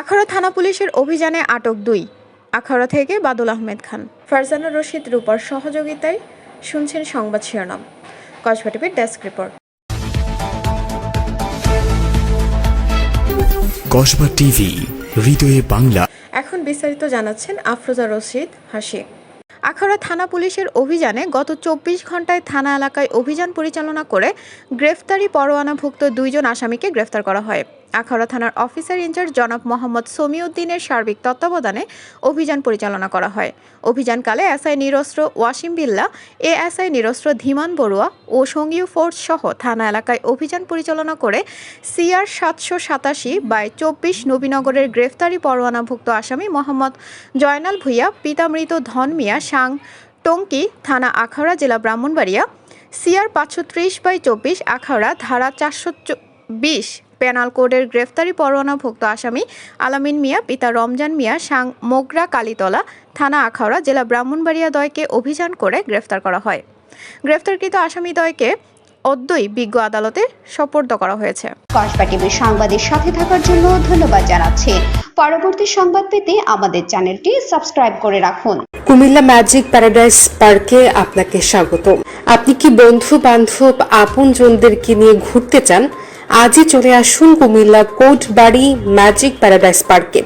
আখাউড়া থানা পুলিশের অভিযানে আটক দুই। আখাউড়া থেকে বাদুল আহমেদ খান। ফারজানা রশিদ রূপার সহযোগিতায় শুনছেন সংবাদ শিরোনাম। কসবা টিভির ডেস্ক রিপোর্ট। কসবা টিভি হৃদয়ে বাংলা। এখন বিস্তারিত জানাচ্ছেন আফরোজা রশিদ হাসি। আখাউড়া থানা পুলিশের অভিযানে গত চব্বিশ ঘন্টায় থানা এলাকায় অভিযান পরিচালনা করে গ্রেফতারি পরোয়ানাভুক্ত দুইজন আসামিকে গ্রেফতার করা হয়। আখাউড়া থানার অফিসার ইনচার্জ জনাব মোহাম্মদ সমিউদ্দিনের সার্বিক তত্ত্বাবধানে অভিযান পরিচালনা করা হয়। অভিযানকালে এসআই নিরস্ত্র ওয়াসিম বিল্লা, এএসআই নিরস্ত্র ধীমান বড়ুয়া ও সঙ্গীয় ফোর্স সহ থানা এলাকায় অভিযান পরিচালনা করে সিআর সাতশো সাতাশি বাই চব্বিশ নবীনগরের গ্রেফতারি পরোয়ানাভুক্ত আসামি মোহাম্মদ জয়নাল ভুইয়া, পিতামৃত ধন মিয়া সাং টঙ্কি থানা আখাউড়া জেলা ব্রাহ্মণবাড়িয়া, সিআর পাঁচশো ত্রিশ বাই চব্বিশ আখাউড়া ধারা চারশো বিশ পেনাল কোডের গ্রেফতারি পরোয়ানাভুক্ত আসামি আলামিন মিয়া পিতা রমজান মিয়া সাং মোগরা কালীতলা থানা আখাউড়া জেলা ব্রাহ্মণবাড়িয়া দয়কে অভিযান করে গ্রেফতার করা হয়। গ্রেফতারকৃত আসামি দয়কে অদ্যই বিজ্ঞ আদালতে সোপর্দ করা হয়েছে। কসবা টিভির সংবাদের সাথে থাকার জন্য ধন্যবাদ জানাচ্ছি। পরবর্তী সংবাদ পেতে আমাদের চ্যানেলটি সাবস্ক্রাইব করে রাখুন। কুমিল্লা ম্যাজিক প্যারাডাইস পার্কে আপনাকে স্বাগত আপনি কি বন্ধু বান্ধব আপনজনদেরকে নিয়ে ঘুরতে চান? আজই চলে আসুন Comilla Kotbari magic paradise পার্কে।